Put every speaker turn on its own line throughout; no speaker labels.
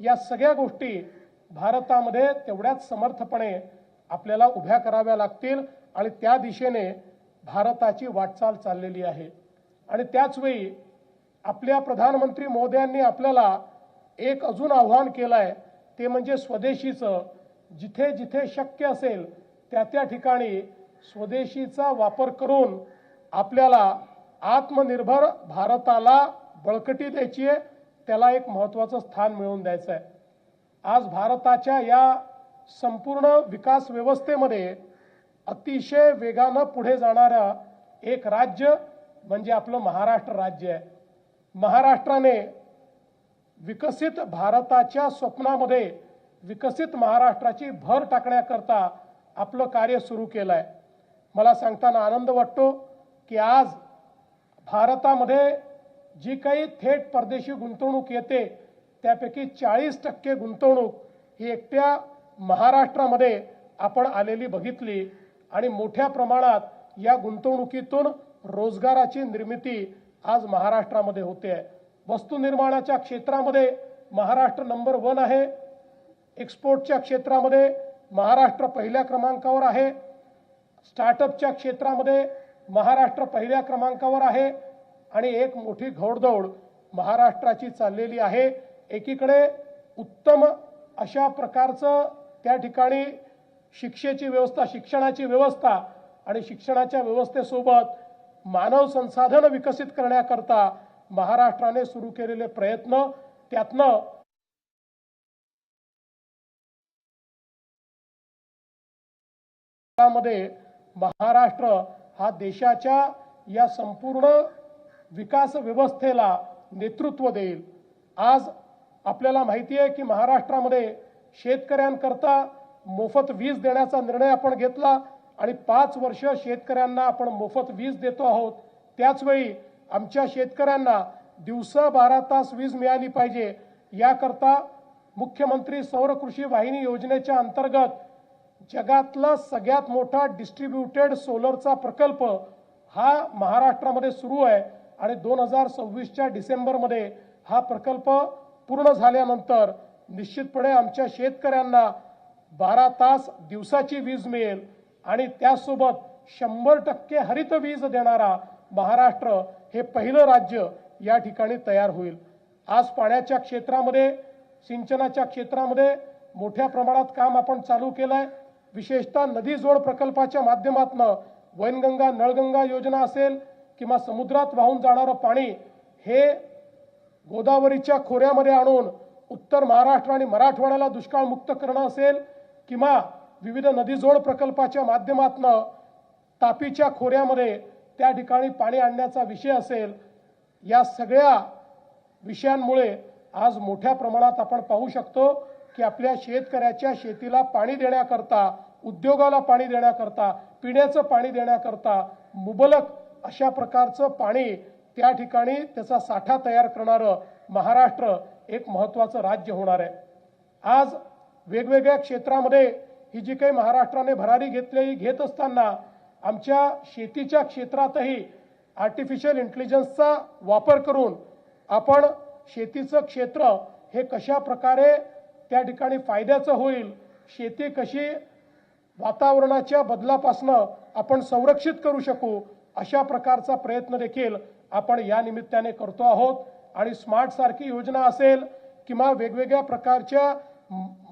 या सगळ्या गोष्टी भारतामध्ये तेवढ्याच समर्थपणे आपल्याला उभ्या कराव्या लागतील आणि त्या दिशेने भारताची वाटचाल चाललेली आहे. आणि त्याचवेळी आपल्या प्रधानमंत्री मोदयांनी आपल्याला एक अजून आव्हान केलं आहे ते म्हणजे स्वदेशीचं जिथे जिथे शक्य असेल त्या त्या ठिकाणी स्वदेशीचा वापर करून आपल्याला आत्मनिर्भर भारताला बळकटी द्यायची आहे. त्याला एक महत्त्वाचं स्थान मिळवून द्यायचं आहे आज भारताच्या या संपूर्ण विकास व्यवस्थेमध्ये अतिशय वेगानं पुढे जाणारं एक राज्य म्हणजे आपलं महाराष्ट्र राज्य आहे. महाराष्ट्राने विकसित भारताच्या स्वप्नामध्ये विकसित महाराष्ट्राची भर टाकण्याकरता आपलं कार्य सुरू केलं आहे मला सांगताना आनंद वाटतो की आज भारतामध्ये जी काही थेट परदेशी गुंतवणूक येते त्यापैकी चाळीस टक्के गुंतवणूक ही एकट्या महाराष्ट्रामध्ये आपण आलेली बघितली आणि मोठ्या प्रमाणात या गुंतवणुकीतून रोजगाराची निर्मिती आज महाराष्ट्रामध्ये होते आहे. वस्तू निर्माणाच्या क्षेत्रामध्ये महाराष्ट्र नंबर वन आहे. एक्सपोर्टच्या क्षेत्रामध्ये महाराष्ट्र पहिल्या क्रमांकावर आहे. स्टार्टअपच्या क्षेत्रामध्ये महाराष्ट्र पहिल्या क्रमांकावर आहे. आणि एक मोठी घौडदौड महाराष्ट्राची चाललेली आहे. एकीकडे उत्तम अशा प्रकारचं त्या ठिकाणी शिक्षेची व्यवस्था शिक्षणाची व्यवस्था आणि शिक्षणाच्या व्यवस्थेसोबत मानव संसाधन विकसित करण्याकरता महाराष्ट्राने सुरू केलेले प्रयत्न त्यातनं मध्ये महाराष्ट्र हा देशाच्या या संपूर्ण विकास व्यवस्थेला नेतृत्व देईल. आज आपल्याला माहिती आहे की महाराष्ट्रामध्ये शेतकऱ्यांकरता मोफत वीज देण्याचा निर्णय आपण घेतला आणि पाच वर्ष शेतकऱ्यांना आपण मोफत वीज देतो आहोत. त्याचवेळी आमच्या शेतकऱ्यांना दिवसा बारा तास वीज मिळाली पाहिजे. याकरता मुख्यमंत्री सौर कृषी वाहिनी योजनेच्या अंतर्गत जगातला सगळ्यात मोठा डिस्ट्रीब्युटेड सोलरचा प्रकल्प हा महाराष्ट्रामध्ये सुरू आहे. आणि दोन हजार सव्वीसच्या डिसेंबरमध्ये हा प्रकल्प पूर्ण झाल्यानंतर निश्चितपणे आमच्या शेतकऱ्यांना बारा तास दिवसाची वीज मिळेल आणि त्यासोबत शंभर टक्के हरित वीज देणारा महाराष्ट्र हे पहिलं राज्य या ठिकाणी तयार होईल. आज पाण्याच्या क्षेत्रामध्ये सिंचनाच्या क्षेत्रामध्ये मोठ्या प्रमाणात काम आपण चालू केलं आहे विशेषतः नदी जोड प्रकल्पाच्या माध्यमातून वैनगंगा नळगंगा योजना असेल किंवा समुद्रात वाहून जाणारं पाणी हे गोदावरीच्या खोऱ्यामध्ये आणून उत्तर महाराष्ट्र आणि मराठवाड्याला दुष्काळमुक्त करणं असेल किंवा विविध नदीजोड प्रकल्पाच्या माध्यमातून तापीच्या खोऱ्यामध्ये त्या ठिकाणी पाणी आणण्याचा विषय असेल या सगळ्या विषयांमुळे आज मोठ्या प्रमाणात आपण पाहू शकतो की आपल्या शेतकऱ्याच्या शेतीला पाणी देण्याकरता उद्योगाला पाणी देण्याकरता पिण्याचं पाणी देण्याकरता मुबलक अशा प्रकारचं पाणी त्या ठिकाणी त्याचा साठा तयार करणारं महाराष्ट्र एक महत्त्वाचं राज्य होणार आहे. आज वेगवेगळ्या क्षेत्रामध्ये ही जी काही महाराष्ट्राने भरारी घेतली घेत असताना आमच्या शेतीच्या क्षेत्रातही आर्टिफिशियल इंटेलिजन्सचा वापर करून आपण शेतीचं क्षेत्र हे कशा प्रकारे त्या ठिकाणी फायद्याचं होईल शेती कशी वातावरणाच्या बदलापासनं आपण संरक्षित करू शकू अशा प्रकारचा प्रयत्न देखील आपण या निमित्ताने करतो आहोत. आणि स्मार्ट सारखी योजना असेल किंवा वेगवेगळ्या प्रकारच्या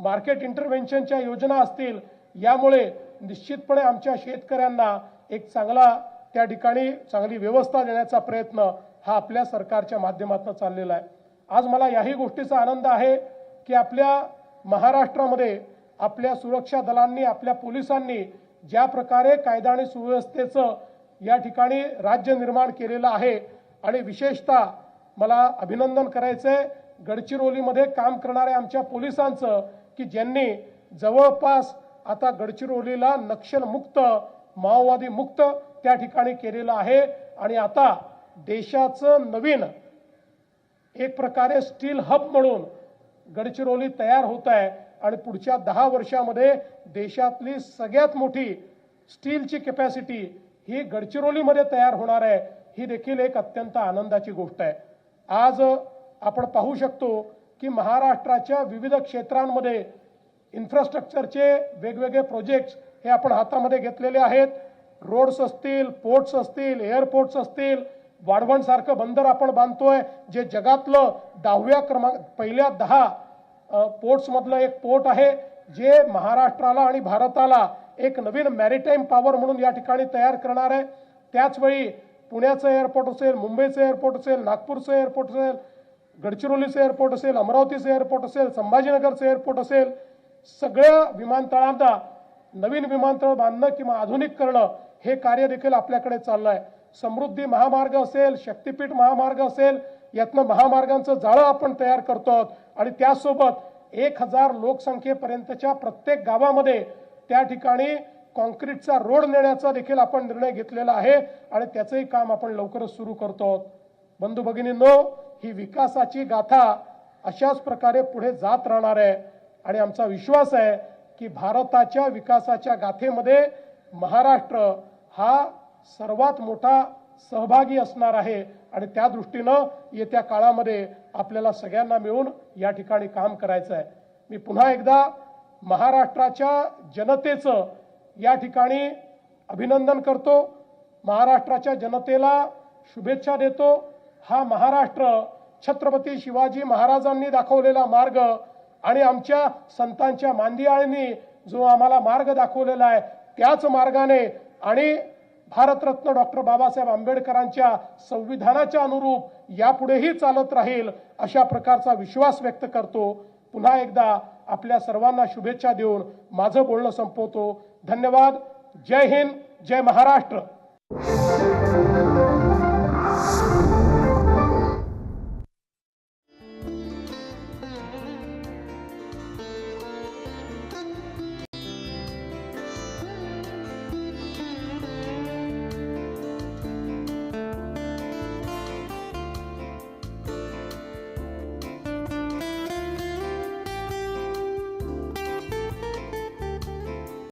मार्केट इंटरव्हेन्शनच्या योजना असतील यामुळे निश्चितपणे आमच्या शेतकऱ्यांना एक चांगला त्या ठिकाणी चांगली व्यवस्था देण्याचा प्रयत्न हा आपल्या सरकारच्या माध्यमातून चाललेला आहे. आज मला याही गोष्टीचा आनंद आहे की आपल्या महाराष्ट्रामध्ये आपल्या सुरक्षा दलांनी आपल्या पोलिसांनी ज्या प्रकारे कायदा आणि सुव्यवस्थेचं या ठिकाणी राज्य निर्माण केलेलं आहे आणि विशेषतः मला अभिनंदन करायचं आहे गडचिरोलीमध्ये काम करणाऱ्या आमच्या पोलिसांचं की ज्यांनी जवळपास आता गडचिरोलीला नक्षलमुक्त माओवादी मुक्त त्या ठिकाणी केलेलं आहे. आणि आता देशाचं नवीन एक प्रकारे स्टील हब म्हणून गडचिरोली तयार होत आहे. आणि पुढच्या दहा वर्षामध्ये देशातली सगळ्यात मोठी स्टीलची कॅपॅसिटी ही गडचिरोलीमध्ये तयार होणार आहे ही देखील एक अत्यंत आनंदाची गोष्ट आहे. आज आपण पाहू शकतो की महाराष्ट्राच्या विविध क्षेत्रांमध्ये इन्फ्रास्ट्रक्चरचे वेगवेगळे प्रोजेक्ट्स हे आपण हातामध्ये घेतलेले आहेत. रोड्स असतील पोर्ट्स असतील एअरपोर्ट्स असतील वाढवणसारखं बंदर आपण बांधतोय जे जगातलं दहाव्या क्रमांक पहिल्या दहा पोर्ट्समधलं एक पोर्ट आहे जे महाराष्ट्राला आणि भारताला एक नवीन मॅरिटाईम पॉवर म्हणून या ठिकाणी तयार करणार आहे. त्याचवेळी पुण्याचं एअरपोर्ट असेल मुंबईचं एअरपोर्ट असेल नागपूरचं एअरपोर्ट असेल गडचिरोलीचं एअरपोर्ट असेल अमरावतीचं एअरपोर्ट असेल संभाजीनगरचं एअरपोर्ट असेल सगळ्या विमानतळांना नवीन विमानतळ बांधणं किंवा आधुनिक करणं हे कार्य देखील आपल्याकडे चाललं आहे समृद्धी महामार्ग असेल शक्तीपीठ महामार्ग असेल यातनं महामार्गांचं जाळं आपण तयार करतो आहोत आणि त्यासोबत एक हजार लोकसंख्येपर्यंतच्या प्रत्येक गावामध्ये त्या ठिकाणी कॉन्क्रीटचा रोड नेण्याचा देखील आपण निर्णय घेतलेला आहे आणि त्याचंही काम आपण लवकरच सुरू करतो बंधू भगिनींनो ही विकासाची गाथा अशाच प्रकारे पुढे जात राहणार आहे आणि आमचा विश्वास आहे की भारताच्या विकासाच्या गाथेमध्ये महाराष्ट्र हा सर्वात मोठा सहभागी असणार आहे आणि त्या दृष्टीनं येत्या काळामध्ये आपल्याला सगळ्यांना मिळून या ठिकाणी काम करायचं आहे. मी पुन्हा एकदा महाराष्ट्राच्या जनतेचं या ठिकाणी अभिनंदन करतो. महाराष्ट्राच्या जनतेला शुभेच्छा देतो. हा महाराष्ट्र छत्रपती शिवाजी महाराजांनी दाखवलेला मार्ग आणि आमच्या संतांच्या मांदियाळींनी जो आम्हाला मार्ग दाखवलेला आहे त्याच मार्गाने आणि भारतरत्न डॉक्टर बाबासाहेब आंबेडकरांच्या संविधानाच्या अनुरूप यापुढेही चालत राहील अशा प्रकारचा विश्वास व्यक्त करतो. पुन्हा एकदा आपल्या सर्वांना शुभेच्छा देऊन माझं बोलणं संपवतो. धन्यवाद. जय हिंद. जय महाराष्ट्र.